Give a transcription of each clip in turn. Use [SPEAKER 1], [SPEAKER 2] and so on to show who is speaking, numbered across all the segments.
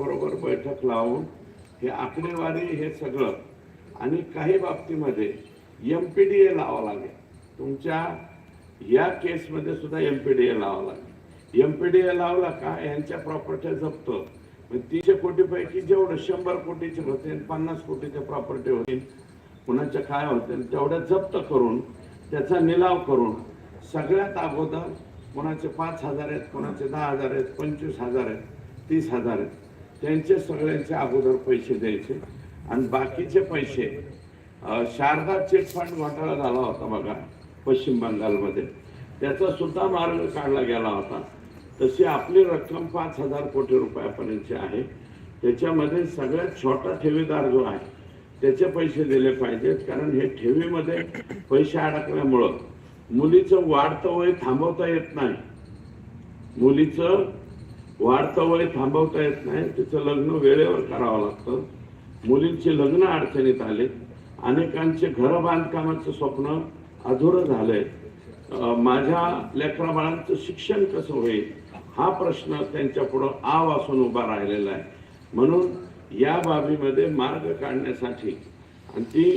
[SPEAKER 1] बरोबर बैठक लावून हे आकडेवारी हे सगळं आणि काही बाबतीमध्ये एम पी डी ए लावावं लागेल. तुमच्या या केसमध्ये सुद्धा एम पी डी ए लावावं लागेल. एम पी डी ए लावला का यांच्या प्रॉपर्टी जप्त. मग तीनशे कोटीपैकी जेवढं शंभर कोटीचे होते पन्नास कोटीच्या प्रॉपर्टी होतील कुणाच्या काय होतील तेवढ्या जप्त करून त्याचा निलाव करून सगळ्यात अगोदर कोणाचे पाच हजार आहेत कोणाचे दहा हजार आहेत पंचवीस हजार आहेत तीस हजार आहेत. त्यांचे सगळ्यांचे अगोदर पैसे द्यायचे आणि बाकीचे पैसे शारदा चिट फंड घोटाळा झाला होता बघा पश्चिम बंगालमध्ये. त्याचा सुद्धा मार्ग काढला गेला होता. तशी आपली रक्कम पाच हजार कोटी रुपयापर्यंतची आहे. त्याच्यामध्ये सगळ्यात छोटा ठेवीदार जो आहे त्याचे पैसे दिले पाहिजेत कारण हे ठेवीमध्ये पैसे अडकल्यामुळं मुलीचं वाढतं वय थांबवता येत नाही. मुलीचं वाढतं वय थांबवता येत नाही. तिचं लग्न वेळेवर करावं लागतं. मुलींचे लग्न अडचणीत आले. अनेकांचे घर बांधकामाचं स्वप्न अधुरं झालंय. माझ्या लेकरा बाळांचं शिक्षण कसं होईल? हा प्रश्न त्यांच्या पुढं आ असून उभा राहिलेला आहे. म्हणून या बाबीमध्ये मार्ग काढण्यासाठी आणि ती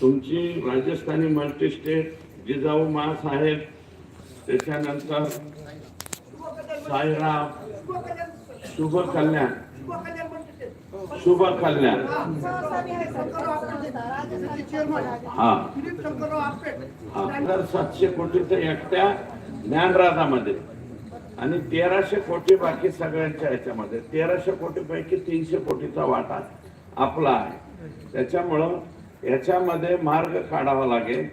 [SPEAKER 1] तुमची राजस्थानी मल्टीस्टेट जिजाऊ महासाहेब त्याच्यानंतर साईराम शुभ कल्याण. शुभ कल्याण. हा. हजार सातशे कोटीचं एकट्या ज्ञानराजामध्ये. आणि तेराशे कोटी बाकी सगळ्यांच्या ह्याच्यामध्ये तेराशे कोटी पैकी तीनशे कोटीचा वाटा आपला आहे. त्याच्यामुळं याच्यामध्ये मार्ग काढावा लागेल.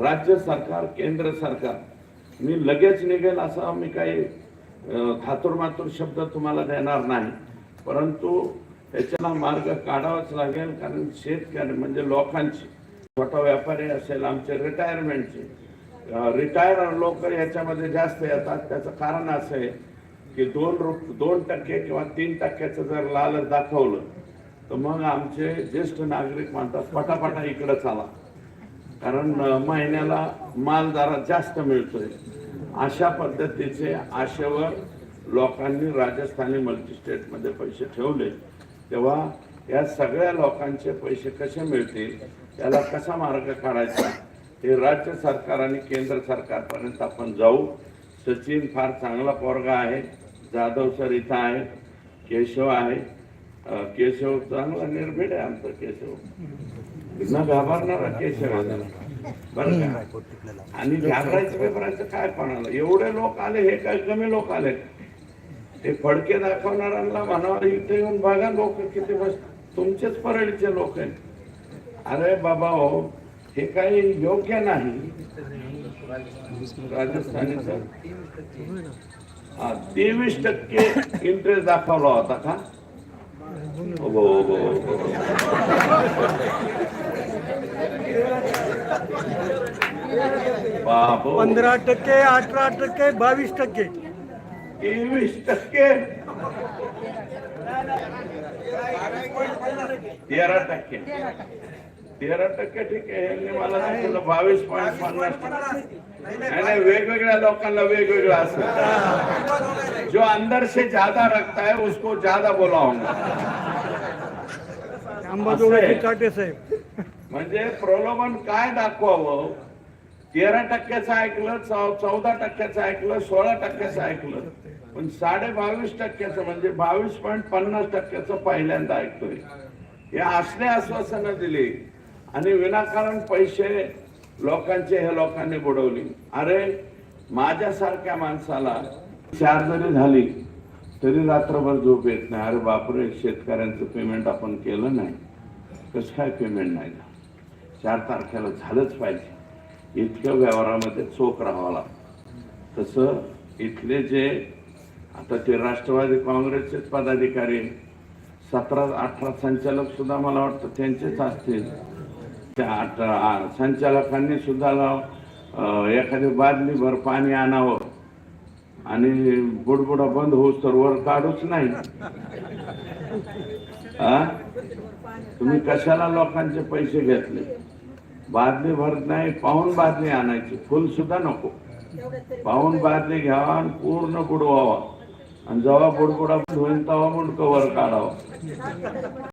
[SPEAKER 1] राज्य सरकार केंद्र सरकार. मी लगेच निघेल असा मी काही थातुरमातुर शब्द तुम्हाला देणार नाही. परंतु त्याच्याला मार्ग काढावाच लागेल कारण शेतकरी म्हणजे लोकांची छोटा व्यापारी असेल आमचे रिटायरमेंटचे रिटायर लोक याच्यामध्ये जास्त येतात. त्याचं कारण असं आहे की दोन रुप दोन टक्के किंवा तीन टक्क्याचं जर लालच दाखवलं तर मग आमचे ज्येष्ठ नागरिक म्हणतात पटापटा इकडं चाला. कारण महिन्याला माल जरा जास्त मिळतोय. अशा पद्धतीचे आशेवर लोकांनी राजस्थानी मल्टीस्टेटमध्ये पैसे ठेवले तेव्हा या सगळ्या लोकांचे पैसे कसे मिळतील त्याला कसा मार्ग काढायचा हे राज्य सरकार आणि केंद्र सरकारपर्यंत आपण जाऊ. सचिन फार चांगला पोरगा आहे जाधव सर इथं आहे केशव आहे. केशव चांगला निर्भीड आहे आमचा केशव. न घाबरणारा केशव आहे. बरं का? आणि घाबरायचं पेपरायचं काय कोणाला एवढे लोक आले हे काय कमी लोक आले? ते फडके दाखवणाऱ्यांना म्हणावं इथे येऊन बघा लोक किती बस तुमचेच परळीचे लोक आहेत. अरे बाबा हो हे काही योग्य नाही. राजस्थानीचं हा तेवीस टक्के इंटरेस्ट दाखवला होता का? हो, हो, हो, हो. बाबो
[SPEAKER 2] पंधरा टक्के अठरा टक्के बावीस टक्के.
[SPEAKER 1] तेवीस टक्के. तेरा टक्के. तेरा टक्के ठीक आहे. मला दाखवलं बावीस पॉईंट पन्नास टक्के. वेगवेगळ्या लोकांना वेगवेगळं असं जो अंदर से ज्यादा रखता है उसको ज्यादा
[SPEAKER 2] अंबाजोगाई साहेब.
[SPEAKER 1] म्हणजे प्रलोभन काय दाखवावं? तेरा टक्क्याचं ऐकलं चौ- चौदा टक्क्याचं ऐकलं सोळा टक्क्याचं ऐकलं. पण साडे बावीस टक्क्याचं म्हणजे बावीस पॉईंट पन्नास टक्क्याचं पहिल्यांदा ऐकतोय. हे असले आश्वासनं दिली आणि विनाकारण पैसे लोकांचे हे लोकांनी बुडवली. अरे माझ्यासारख्या माणसाला चार जरी झाली तरी रात्रभर झोप येत नाही. अरे बापरे शेतकऱ्यांचं पेमेंट आपण केलं नाही. कसं काय पेमेंट नाही चार तारखेला झालंच पाहिजे. इतक्या व्यवहारामध्ये चोख राहावा लागतो. तसं इथले जे आता ते राष्ट्रवादी काँग्रेसचेच पदाधिकारी सतरा अठरा संचालक सुद्धा मला वाटतं त्यांचेच असतील. त्या अठरा संचालकांनी सुद्धा एखादी बादली भर पाणी आणावं. आणि बुडबुडा बंद होऊ तर वर काढूच नाही. तुम्ही कशाला लोकांचे पैसे घेतले? बादली भरत नाही पाहून बादली आणायची. फुल सुद्धा नको. पाहून बादली घ्यावा आणि पूर्ण बुडवावा. आणि जेव्हा बुडबुडा होईल तेव्हा मुंडकं वर काढावा.